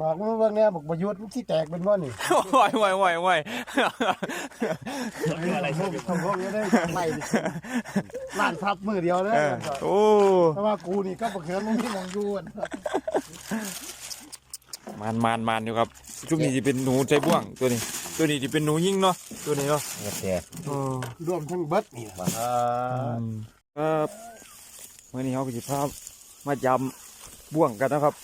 บอกมึงเบิ่งเนี่ยบอกประยุทธ์มึงที่แตกเป็นว่านี่โอ้ยโอ้ยโอ้ยโอ้ยอะไรพวกทำพวกนี้ได้ไล่ล้านทับมือเดียวเลยเออโอ้เพราะว่ากูนี่ก็บักเขือมึงที่มองอยู่อะมันมันมันอยู่ครับชุดนี้จะเป็นหนูใจบ่วงตัวนี้ ตัวนี้จะเป็นหนูยิ่งเนาะตัวนี้เนาะโอเคเออรวมทั้งเบิดนี่มาครับเมื่อนี้เขาก็จะพามายำบ่วงกันนะครับ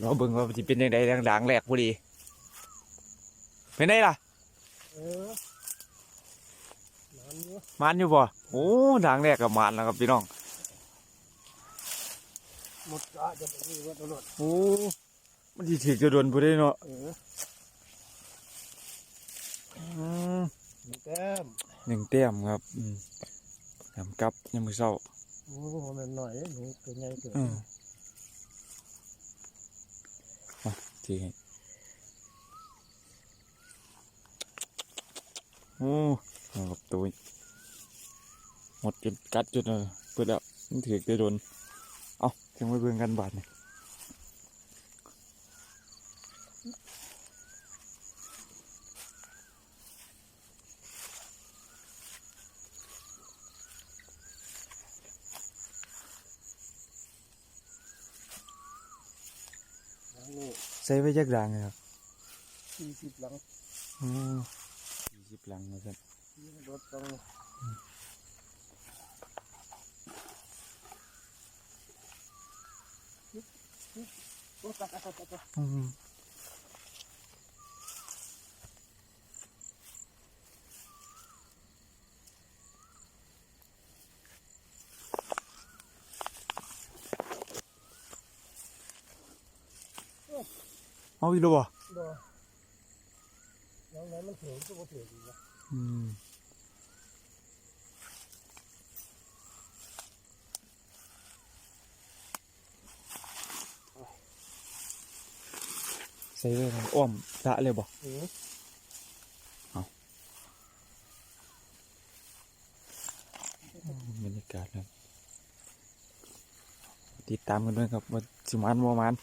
เราเบิ่งว่าจะเป็นยังไงดังๆแหลกพอดีเป็นไงล่ะเออนั่นอยู่มันอยู่บ่โอ้ดังแหลกกับมันแล้วครับพี่น้องหมดก็จะไปนี่ว่าตลอดโอ้มันจะถือจะโดนผู้ได้เนาะเอออืมหนึ่งแต้มหนึ่งแต้มครับอืมยำกับยำมือเศร้าโอ้โหมันหน่อยหนูตัวใหญ่เกิน อืมมา ทีให้โอ้เอาครับตัวหมดจนกัดจนเออเพื่อแล้วมันถือจะโดน เอาจังไปเบิ่งกันบาดเนี่นี่ ใส่ไว้จักดังเลยครับสี่สิบหลังอืมยี่สิบหลังนะครัรถต้องโอ้ตายตายตายตายอืม เอาอีกแล้วบ่บ่น้องนั้นมันถือตัวถือดีนะอืมใส่เลยครับอ้อมสระเลยบ่เออบรรยากาศครับติดตามกันด้วยครับว่าสิมันบ่มัน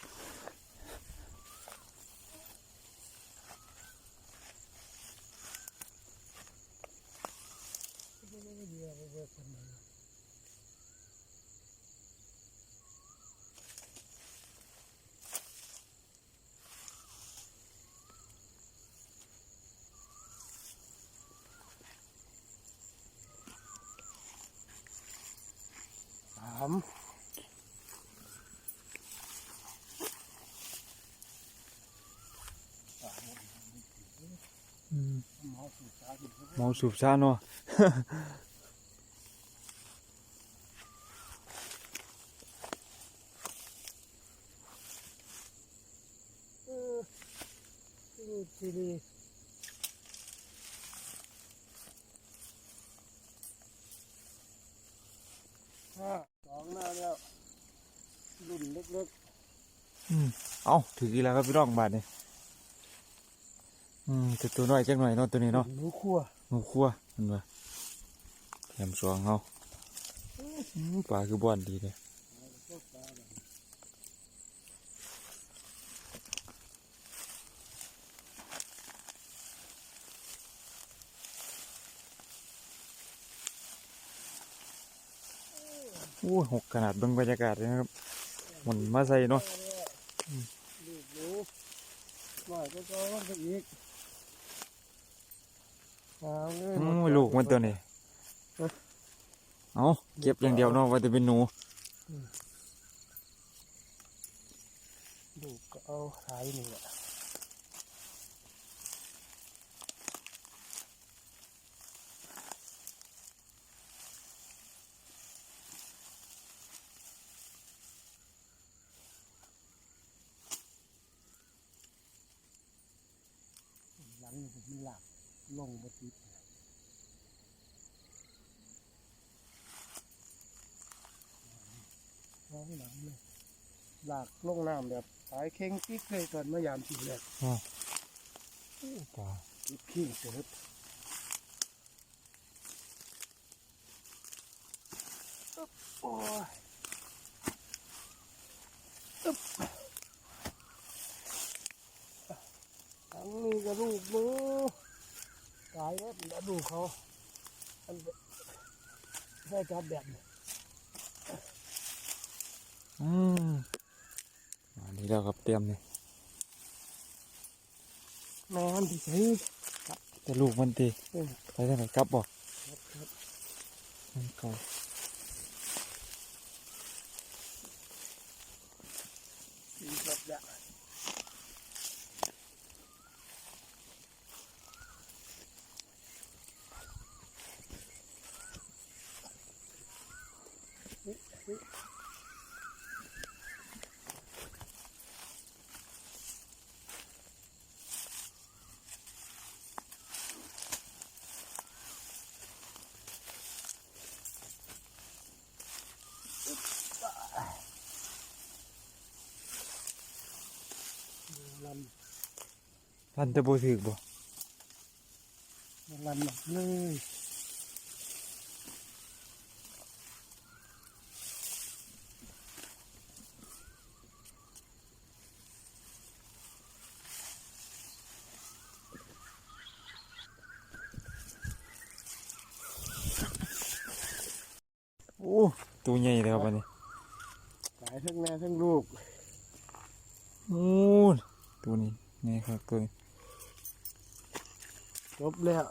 สามเมาสุดท้ายอยู่ เมาสูบซ่าเนาะ เออ นี่ทีดีห้าสองหน้าแล้วรุ่นเล็กเอาถือกี่แล้วครับพี่น้องบาทนี่อืมแต่ตัวน้อยจังหน่อยเนาะตัวนี้ๆเนาะหนูคั่วหมูคั่วเห็นปะแถมสองเขาอืมปลาคือบ้อนดีเลย โอ้ยหกขนาดเบิ่งบรรยากาศเลยนะครับหมันมาใส่เนาะลูกหนูหน่อยก็ก็ไปอีกเอาเลยอืมลูกมันตัวนี้เอาเก็บอย่างเดียวเนาะว่าจะเป็นหนูลูกก็เอาขายนี่แหละ งนี่ผมมันหลักลงบติดท้องหลังเลยหลากลงน้ำแบบสายเข่งกิ๊กเลยตอนเมื่อยามทีแรกปลากิ๊กขี้เติบอึ๊บโอ้ยอึ๊บ กหนูตาย แล้วแล้วดูเขาอันได้จับแบบนี้อืมอันนี้แล้วครับเตรียมเลยแม่มันที่ใช้แต่ลูกมันตีเออไปทางไหนกลับบ่ครับครับมันก็สีแบบเนี้ยล พันจะบูถึกบ่ำลำหนักเลยโอ้ตัวใหญ่เลยครับอันนี้ตายทั้งแม่ทั้งลูกโอ้ตัวนี้นี่ครับตัวนี้ จบแล้ว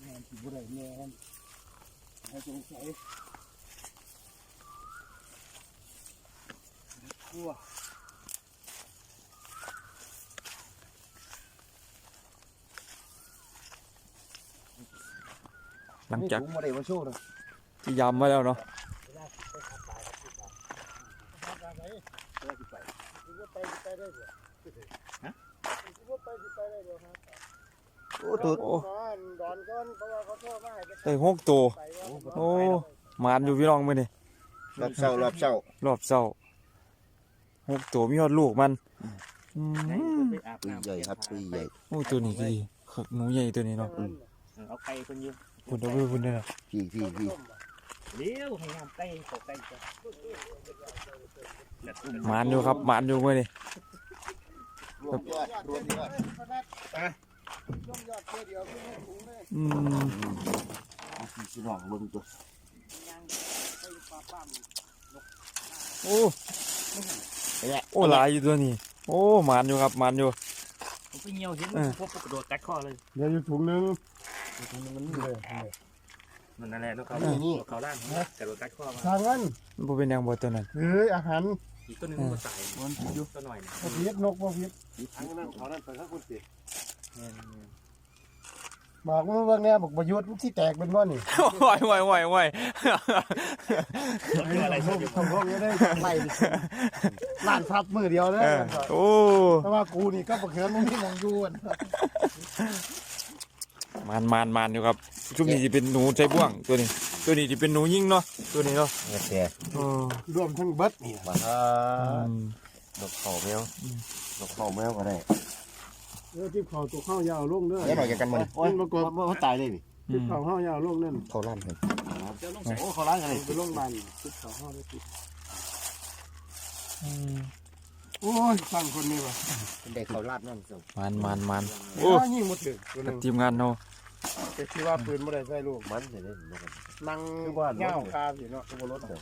แม่ที่บุไรแม่นให้สงสัยกลัวหลังจากผมมาได้มาโชว์นะที่ยำมาแล้วเนาะ โอ้ตัวโอ้ดอนก้อนเพราะว่าเขาโทษมาให้ไปได้หกตัวไปว่าโอ้หมานอยู่พี่น้องมื้อนี่รอบเช้ารอบเช้ารอบเช้าหกตัวมีฮอดลูกมันอืมปุยใหญ่ครับปุยใหญ่โอ้ตัวนี้ก็ดีครับหนูใหญ่ตัวนี้เนาะเอาไก่คนยืมคุณเอาไปคุณเด้อพี่พี่พี่ เลี้ยวให้งามไก่ขอไก่จ้ะหมานอยู่ครับหมานอยู่มื้อนี่รวมยอดรวมยอดย่อมยอดเพื่อเดียวขึ้นให้ถุงเลยอืมพี่สิน้องเบิ่งตัวไปปลาปั้มโอ้โอ้หลายอยู่ตัวนี้โอ้หมานอยู่ครับหมานอยู่ผมไปเหี่ยวเห็นเออพวกกระโดดกัดคอเลยเดี๋ยวอยู่ถุงนึงถุงนึงมันนี่เลยมั นนั่นแหละแล้วเขานี่นี่เขาล่างกระโดดกัดคอมาทางนั้นมันบ่เป็นหยังบ่ตัวนั้นเฮ้ยอาหารอีกตัวหนึงมันก็ตายมันยุบตัวหน่อยนะพวกเพียนกพวกเพียทางนั้นเขานั่นไปข้างคนสิบอกมึงเบิ่งแน่บอกประยุทธ์ที่แตกเป็นว่านี่โอ้ยโอ้ยโอ้ยโอ้ยอะไรพวกพวกพวกนี้ได้ไล่ล้านทับมือเดียวเลยเออโอ้แต่ว่ากูนี่ก็บักเขือมึงที่มองยูน มานมานมานอยู่ครับช่วงนี้จะเป็นหนูใจบ่วงตัวนี้ ตัวนี้จะเป็นหนูยิ่งเนาะตัวนี้เนาะเงี้ยแต่โอ้รวมทั้งเบิดนี่มาอืมดอกข้าวแมวดอกข้าวแมวก็ได้เออที่เขาตัวข้าวยาวลงเด้อแล้วหน่อยกันมันโอ้ยมันมันตายเลยนี่อืที่มเขาข้าวยาวลงนั่นเขาลั่นเลยเจ้าลงใส่โอ้เขาล้างกันเลยไปลงบันที่เขาข้าวได้ติดอืม โอ้ยฟังคนนี้ว่ะเป็นเด็กเขาลาดนั่นสิมานมานมานโอ้โอ้ยิงหมดถึงตัวหกันึบงทีมงานเนาะแต่ที่ว่าปืนไม่ได้ใส่ลูกมันเลยเลยนกนั่งเงาคาอยู่เนาะตัวรถเด้อ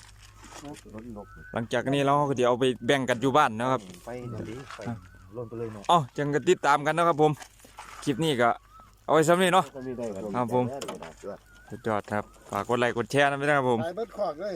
รถนกหลังจากนี้เราก็จะเอาไปแบ่งกันอยู่บ้านนะครับ ไปเดี๋ยวนี้ไปล่นไปเลยเนาะอ๋อจังก็ติดตามกันนะครับผม คลิปนี้ก็เอาไว้ซ้ำนี้เนาะ ก็มีได้ครับผม สุดยอดครับ ฝากกดไลค์กดแชร์นะไม่ได้ครับผม ตายเบิดขอกเลย